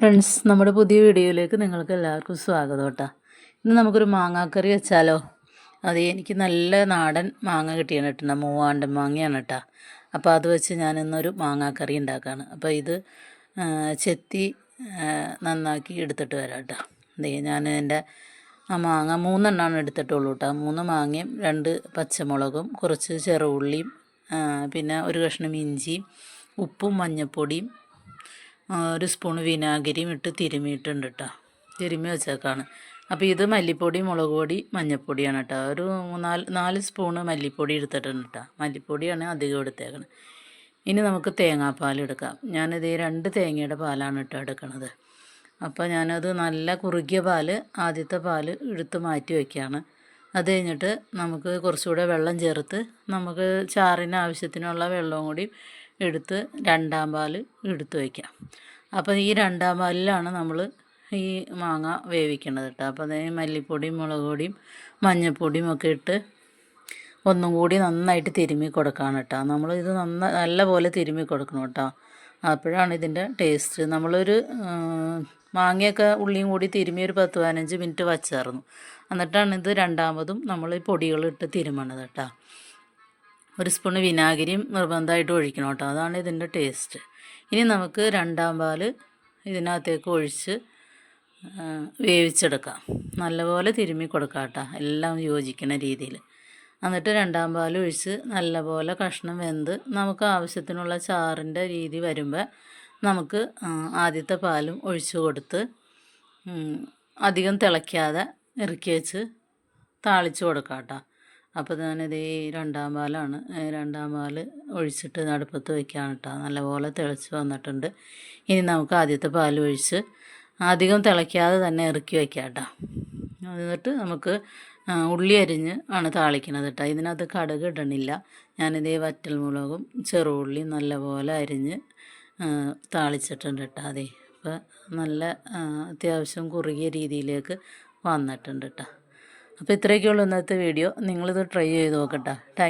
Friends നമ്മുടെ പുതിയ വീഡിയോയിലേക്ക് നിങ്ങൾക്ക് എല്ലാവർക്കും സ്വാഗതം കേട്ടോ. ഇന്ന് നമുക്കൊരു മാങ്ങാക്കറി വെച്ചാലോ? അത് എനിക്ക് നല്ല നാടൻ മാങ്ങ കിട്ടിയാണ് കേട്ടോ. മൂവാണ്ടൻ മാങ്ങയാണ് കേട്ടോ. അപ്പോൾ അത് വെച്ച് ഞാൻ ഇന്നൊരു മാങ്ങാക്കറി ഉണ്ടാക്കുകയാണ് അപ്പോൾ ഇത് ചെത്തി നന്നാക്കി എടുത്തിട്ട് വരാം കേട്ടോ. ഞാൻ എന്റെ ആ മാങ്ങ മൂന്നെണ്ണമാണ് എടുത്തിട്ടുള്ളൂ കേട്ടോ. മൂന്ന് മാങ്ങയും രണ്ട് പച്ചമുളകും കുറച്ച് ചെറുള്ളിയും പിന്നെ ഒരു കഷ്ണം ഇഞ്ചിയും ഉപ്പും മഞ്ഞൾപ്പൊടിയും ഒരു സ്പൂൺ വിനാഗിരിയും ഇട്ട് തിരുമിയിട്ടുണ്ട് കേട്ടോ തിരുമി വെച്ചേക്കാണ്. അപ്പോൾ ഇത് മല്ലിപ്പൊടി മുളക് പൊടി മഞ്ഞൾപ്പൊടിയാണ് കേട്ടോ ഒരു നാല് നാല് സ്പൂണ് മല്ലിപ്പൊടി എടുത്തിട്ടുണ്ട് കേട്ടോ മല്ലിപ്പൊടിയാണ് അധികം എടുത്തേക്കണത് ഇനി നമുക്ക് തേങ്ങാപ്പാൽ എടുക്കാം. ഞാനിത് രണ്ട് തേങ്ങയുടെ പാലാണ് കേട്ടോ എടുക്കണത്. അപ്പോൾ ഞാനത് നല്ല കുറുകിയ പാൽ ആദ്യത്തെ പാൽ എടുത്ത് മാറ്റി വയ്ക്കുകയാണ് അത് കഴിഞ്ഞിട്ട് നമുക്ക് കുറച്ചുകൂടെ വെള്ളം ചേർത്ത് നമുക്ക് ചാറിന് ആവശ്യത്തിനുള്ള വെള്ളവും കൂടി എടുത്ത് രണ്ടാം പാൽ എടുത്ത് വയ്ക്കാം അപ്പോൾ ഈ രണ്ടാം പാലിലാണ് നമ്മൾ ഈ മാങ്ങ വേവിക്കണത് കേട്ടോ. അപ്പോൾ അതേ മല്ലിപ്പൊടിയും മുളക് പൊടിയും മഞ്ഞൾപ്പൊടിയും ഒക്കെ ഇട്ട് ഒന്നും കൂടി നന്നായിട്ട് തിരുമ്മി കൊടുക്കണം കേട്ടോ. നമ്മൾ ഇത് നന്ന നല്ല പോലെ തിരുമ്മി കൊടുക്കണം കേട്ടോ. അപ്പോഴാണ് ഇതിന്റെ ടേസ്റ്റ്. നമ്മളൊരു മാങ്ങയൊക്കെ ഉള്ളിയും കൂടി തിരുമ്മി ഒരു പത്ത് പതിനഞ്ച് മിനിറ്റ് വച്ചായിരുന്നു എന്നിട്ടാണ് ഇത് രണ്ടാമതും നമ്മൾ ഈ പൊടികളിട്ട് തിരുമണത് കേട്ടോ. ഒരു സ്പൂണ് വിനാഗിരിയും നിർബന്ധമായിട്ട് ഒഴിക്കണം കേട്ടോ. അതാണ് ഇതിന്റെ ടേസ്റ്റ്. ഇനി നമുക്ക് രണ്ടാം പാൽ ഇതിനകത്തേക്ക് ഒഴിച്ച് വേവിച്ചെടുക്കാം. നല്ലപോലെ തിരുമ്മി കൊടുക്കാം കേട്ടോ. എല്ലാം യോജിക്കുന്ന രീതിയിൽ. എന്നിട്ട് രണ്ടാം പാൽ ഒഴിച്ച് നല്ലപോലെ കഷ്ണം വെന്ത് നമുക്ക് ആവശ്യത്തിനുള്ള ചാറിന്റെ രീതി വരുമ്പോൾ നമുക്ക് ആദ്യത്തെ പാലും ഒഴിച്ചു കൊടുത്ത് അധികം തിളയ്ക്കാതെ ഇറക്കി വെച്ച് താളിച്ചു കൊടുക്കാം കേട്ടോ. അപ്പോൾ ഞാനിത് രണ്ടാം പാലാണ് രണ്ടാം പാൽ ഒഴിച്ചിട്ട് അടുപ്പത്ത് വയ്ക്കുകയാണ് കേട്ടോ നല്ലപോലെ തിളച്ച് വന്നിട്ടുണ്ട്. ഇനി നമുക്ക് ആദ്യത്തെ പാൽ ഒഴിച്ച് അധികം തിളയ്ക്കാതെ തന്നെ ഇറക്കി വയ്ക്കാം കേട്ടോ എന്നിട്ട് നമുക്ക് ഉള്ളി അരിഞ്ഞ് ആണ് താളിക്കണത് കേട്ടോ ഇതിനകത്ത് കടുക് ഇടണില്ല. ഞാനിതേ വറ്റൽമുളകും ചെറുള്ളി നല്ലപോലെ അരിഞ്ഞ് താളിച്ചിട്ടുണ്ട് കേട്ടോ അതെ അപ്പോൾ നല്ല അത്യാവശ്യം കുറുകിയ രീതിയിലേക്ക് വന്നിട്ടുണ്ട് കേട്ടോ അപ്പോൾ ഇത്രയൊക്കെയുള്ളൂ ഇന്നത്തെ വീഡിയോ. നിങ്ങളിത് ട്രൈ ചെയ്ത് നോക്കട്ടെ. താങ്ക്